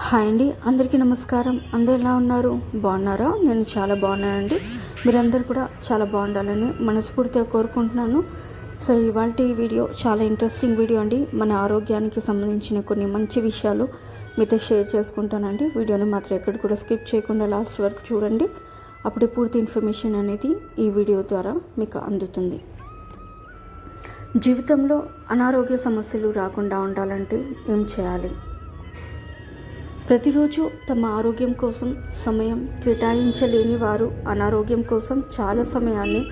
Hi అండి అందరికీ నమస్కారం. అందరు ఎలా ఉన్నారు? బాగున్నారా? నేను చాలా బాగున్నానండి. మీరందరూ కూడా చాలా బాగుండాలని మనస్ఫూర్తిగా కోరుకుంటున్నాను. సో ఇవాళ వీడియో చాలా ఇంట్రెస్టింగ్ వీడియో అండి. మన ఆరోగ్యానికి సంబంధించిన కొన్ని మంచి విషయాలు మీతో షేర్ చేసుకుంటానండి. వీడియోని మాత్రం ఎక్కడ కూడా స్కిప్ చేయకుండా లాస్ట్ వరకు చూడండి. అప్పుడే పూర్తి ఇన్ఫర్మేషన్ అనేది ఈ వీడియో ద్వారా మీకు అందుతుంది. జీవితంలో అనారోగ్య సమస్యలు రాకుండా ఉండాలంటే ఏం చేయాలి? ప్రతిరోజు తమ ఆరోగ్యం కోసం సమయం కేటాయించలేని వారు అనారోగ్యం కోసం చాలా సమయాన్ని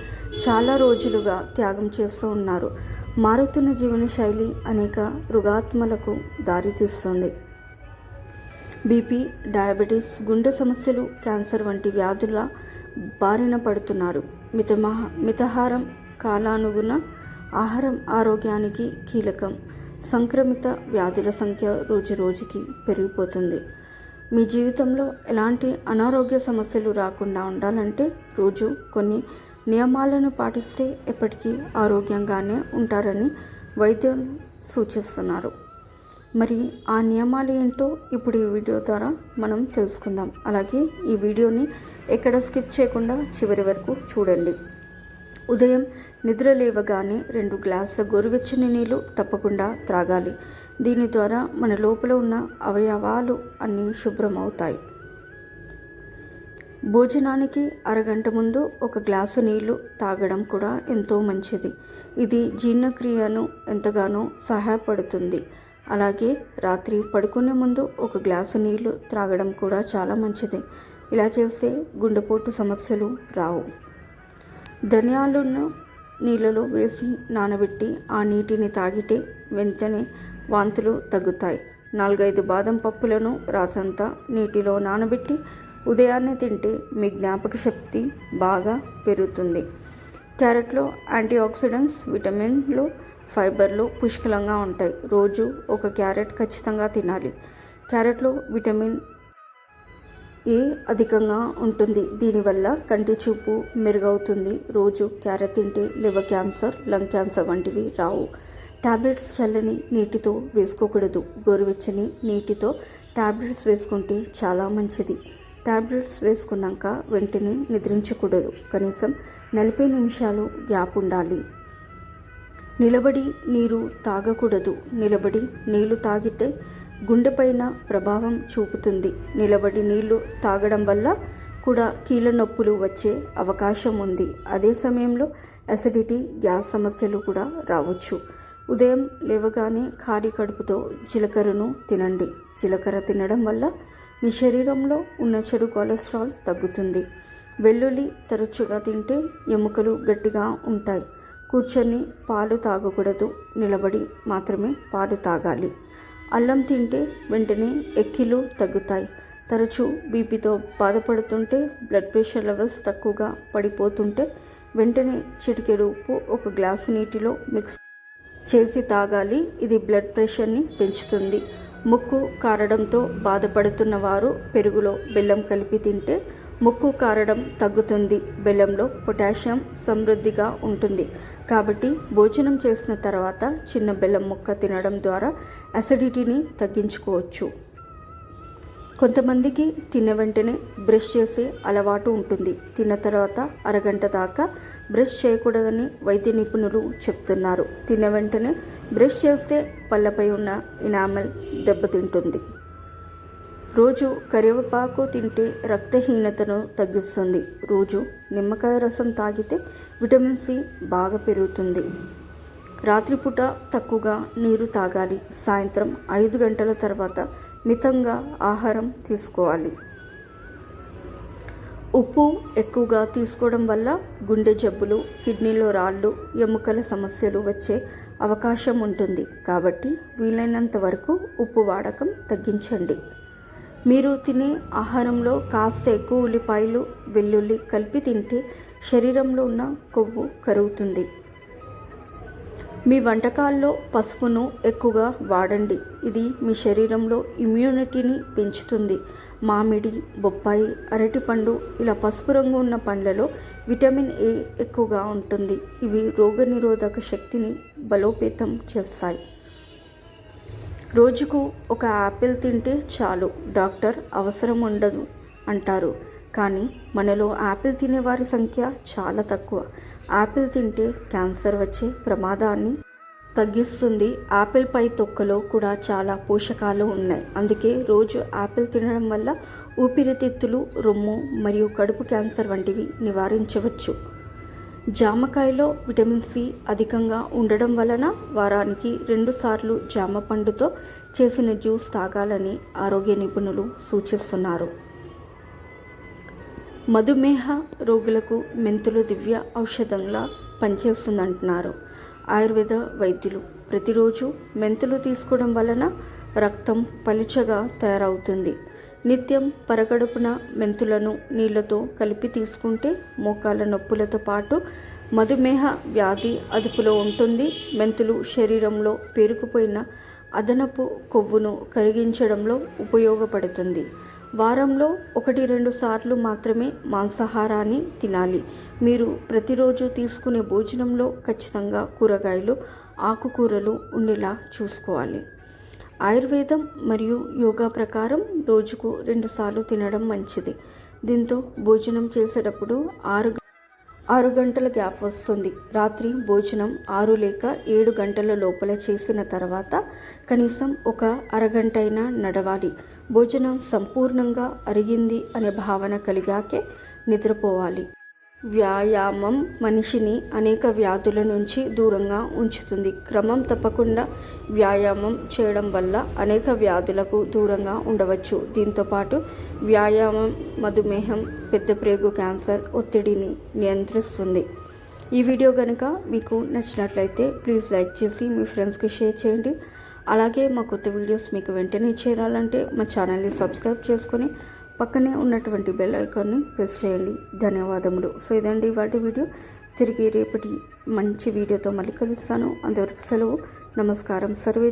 చాలా రోజులుగా త్యాగం చేస్తూ ఉన్నారు. మారుతున్న జీవనశైలి అనేక రుగాత్మలకు దారితీస్తుంది బీపీ డయాబెటీస్ గుండె సమస్యలు క్యాన్సర్ వంటి వ్యాధుల బారిన పడుతున్నారు. మితమహ మితహారం కాలానుగుణ ఆహారం ఆరోగ్యానికి కీలకం. సంక్రమిత వ్యాధుల సంఖ్య రోజు రోజుకి పెరిగిపోతుంది. మీ జీవితంలో ఎలాంటి అనారోగ్య సమస్యలు రాకుండా ఉండాలంటే రోజు కొన్ని నియమాలను పాటిస్తే ఎప్పటికీ ఆరోగ్యంగానే ఉంటారని వైద్యులు సూచిస్తున్నారు. మరి ఆ నియమాలు ఏంటో ఇప్పుడు ఈ వీడియో ద్వారా మనం తెలుసుకుందాం. అలాగే ఈ వీడియోని ఎక్కడ స్కిప్ చేయకుండా చివరి వరకు చూడండి. ఉదయం నిద్ర లేవగానే రెండు గ్లాసుల గోరువెచ్చని నీళ్ళు తప్పకుండా త్రాగాలి. దీని ద్వారా మన లోపల ఉన్న అవయవాలు అన్నీ శుభ్రం అవుతాయి భోజనానికి అరగంట ముందు ఒక గ్లాసు నీళ్ళు తాగడం కూడా ఎంతో మంచిది. ఇది జీర్ణక్రియను ఎంతగానో సహాయపడుతుంది. అలాగే రాత్రి పడుకునే ముందు ఒక గ్లాసు నీళ్ళు త్రాగడం కూడా చాలా మంచిది. ఇలా చేస్తే గుండెపోటు సమస్యలు రావు. ధనియాలను నీళ్ళలో వేసి నానబెట్టి ఆ నీటిని తాగితే వెంటనే వాంతులు తగ్గుతాయి. నాలుగైదు బాదం పప్పులను రాత్రంతా నీటిలో నానబెట్టి ఉదయాన్నే తింటే మీ జ్ఞాపక శక్తి బాగా పెరుగుతుంది. క్యారెట్లో యాంటీ ఆక్సిడెంట్స్ విటమిన్లు ఫైబర్లు పుష్కలంగా ఉంటాయి. రోజు ఒక క్యారెట్ ఖచ్చితంగా తినాలి. క్యారెట్లో విటమిన్ ఏ అధికంగా ఉంటుంది? దీనివల్ల కంటి చూపు మెరుగవుతుంది. రోజు క్యారెట్ తింటే లివర్ క్యాన్సర్ లంగ్ క్యాన్సర్ వంటివి రావు. టాబ్లెట్స్ చల్లని నీటితో వేసుకోకూడదు. గోరువెచ్చని నీటితో టాబ్లెట్స్ వేసుకుంటే చాలా మంచిది. టాబ్లెట్స్ వేసుకున్నాక వెంటనే నిద్రించకూడదు. కనీసం నలభై నిమిషాలు గ్యాప్ ఉండాలి. నిలబడి నీరు తాగకూడదు. నిలబడి నీళ్ళు తాగితే గుండెపైన ప్రభావం చూపుతుంది. నిలబడి నీళ్ళు తాగడం వల్ల కూడా కీళ్ళ నొప్పులు వచ్చే అవకాశం ఉంది. అదే సమయంలో అసిడిటీ గ్యాస్ సమస్యలు కూడా రావచ్చు. ఉదయం లేవగానే ఖాళీ కడుపుతో జీలకర్రను తినండి. జీలకర్ర తినడం వల్ల మీ శరీరంలో ఉన్న చెడు కొలెస్ట్రాల్ తగ్గుతుంది. వెల్లుల్లి తరచుగా తింటే ఎముకలు గట్టిగా ఉంటాయి. కూర్చొని పాలు తాగకూడదు. నిలబడి మాత్రమే పాలు తాగాలి. అల్లం తింటే వెంటనే ఎక్కిలు తగ్గుతాయి. తరచూ బీపీతో బాధపడుతుంటే బ్లడ్ ప్రెషర్ లెవెల్స్ తక్కువగా పడిపోతుంటే వెంటనే చిటికెడు ఉప్పు ఒక గ్లాసు నీటిలో మిక్స్ చేసి తాగాలి. ఇది బ్లడ్ ప్రెషర్ని పెంచుతుంది. ముక్కు కారడంతో బాధపడుతున్న వారు పెరుగులో బెల్లం కలిపి తింటే ముక్కు కారడం తగ్గుతుంది. బెల్లంలో పొటాషియం సమృద్ధిగా ఉంటుంది. కాబట్టి భోజనం చేసిన తర్వాత చిన్న బెల్లం ముక్క తినడం ద్వారా అసిడిటీని తగ్గించుకోవచ్చు. కొంతమందికి తిన్న వెంటనే బ్రష్ చేసే అలవాటు ఉంటుంది. తిన్న తర్వాత అరగంట దాకా బ్రష్ చేయకూడదని వైద్య నిపుణులు చెప్తున్నారు. తిన్న వెంటనే బ్రష్ చేస్తే పళ్ళపై ఉన్న ఇనామెల్ దెబ్బతింటుంది. రోజు కరివేపాకు తింటే రక్తహీనతను తగ్గిస్తుంది. రోజు నిమ్మకాయ రసం తాగితే విటమిన్ సి బాగా పెరుగుతుంది. రాత్రిపూట తక్కువగా నీరు తాగాలి. సాయంత్రం ఐదు గంటల తర్వాత మితంగా ఆహారం తీసుకోవాలి. ఉప్పు ఎక్కువగా తీసుకోవడం వల్ల గుండె జబ్బులు కిడ్నీలో రాళ్ళు ఎముకల సమస్యలు వచ్చే అవకాశం ఉంటుంది. కాబట్టి వీలైనంత వరకు ఉప్పు వాడకం తగ్గించండి. మీరు తినే ఆహారంలో కాస్త ఎక్కువ ఉల్లిపాయలు వెల్లుల్లి కలిపి తింటే శరీరంలో ఉన్న కొవ్వు కరుగుతుంది. మీ వంటకాల్లో పసుపును ఎక్కువగా వాడండి. ఇది మీ శరీరంలో ఇమ్యూనిటీని పెంచుతుంది. మామిడి బొప్పాయి అరటిపండు ఇలా పసుపు రంగు ఉన్న పండ్లలో విటమిన్ ఏ ఎక్కువగా ఉంటుంది. ఇవి రోగనిరోధక శక్తిని బలోపేతం చేస్తాయి. రోజుకు ఒక యాపిల్ తింటే చాలు డాక్టర్ అవసరం ఉండదు అంటారు. కానీ మనలో యాపిల్ తినేవారి సంఖ్య చాలా తక్కువ. యాపిల్ తింటే క్యాన్సర్ వచ్చే ప్రమాదాన్ని తగ్గిస్తుంది. యాపిల్ పై తొక్కలో కూడా చాలా పోషకాలు ఉన్నాయి. అందుకే రోజు యాపిల్ తినడం వల్ల ఊపిరితిత్తులు రొమ్ము మరియు కడుపు క్యాన్సర్ వంటివి నివారించవచ్చు. జామకాయలో విటమిన్ సి అధికంగా ఉండడం వలన వారానికి రెండుసార్లు జామ పండుతో చేసిన జ్యూస్ తాగాలని ఆరోగ్య నిపుణులు సూచిస్తున్నారు. మధుమేహ రోగులకు మెంతులు దివ్య ఔషధంగా పనిచేస్తుందంటున్నారు. ఆయుర్వేద వైద్యులు ప్రతిరోజు మెంతులు తీసుకోవడం వలన రక్తం పలుచగా తయారవుతుంది. నిత్యం పరగడుపున మెంతులను నీళ్ళతో కలిపి తీసుకుంటే మోకాళ్ళ నొప్పులతో పాటు మధుమేహ వ్యాధి అదుపులో ఉంటుంది. మెంతులు శరీరంలో పేరుకుపోయిన అదనపు కొవ్వును కరిగించడంలో ఉపయోగపడుతుంది. వారంలో ఒకటి రెండు సార్లు మాత్రమే మాంసాహారాన్ని తినాలి. మీరు ప్రతిరోజు తీసుకునే భోజనంలో ఖచ్చితంగా కూరగాయలు ఆకుకూరలు ఉండేలా చూసుకోవాలి. ఆయుర్వేదం మరియు యోగా ప్రకారం రోజుకు రెండుసార్లు తినడం మంచిది. దీంతో భోజనం చేసేటప్పుడు ఆరు ఆరు గంటల గ్యాప్ వస్తుంది. రాత్రి భోజనం ఆరు లేక ఏడు గంటల లోపల చేసిన తర్వాత కనీసం ఒక అరగంట అయినా నడవాలి. భోజనం సంపూర్ణంగా అరిగింది అనే భావన కలిగాకే నిద్రపోవాలి. వ్యాయామం మనిషిని అనేక వ్యాధుల నుంచి దూరంగా ఉంచుతుంది. క్రమం తప్పకుండా వ్యాయామం చేయడం వల్ల అనేక వ్యాధులకు దూరంగా ఉండవచ్చు. దీంతోపాటు వ్యాయామం మధుమేహం పెద్ద ప్రేగు క్యాన్సర్ ఒత్తిడిని నియంత్రిస్తుంది. ఈ వీడియో కనుక మీకు నచ్చినట్లయితే ప్లీజ్ లైక్ చేసి మీ ఫ్రెండ్స్కి షేర్ చేయండి. అలాగే మా కొత్త వీడియోస్ మీకు వెంటనే చేరాలంటే మా ఛానల్ని సబ్స్క్రైబ్ చేసుకొని పక్కనే ఉన్నటువంటి బెల్ ఐకాన్ని ప్రెస్ చేయండి. ధన్యవాదములు. సో ఇదండి వాటి వీడియో తిరిగి రేపటి మంచి వీడియోతో మళ్ళీ కలుస్తాను. అంతవరకు సెలవు. నమస్కారం. సర్వే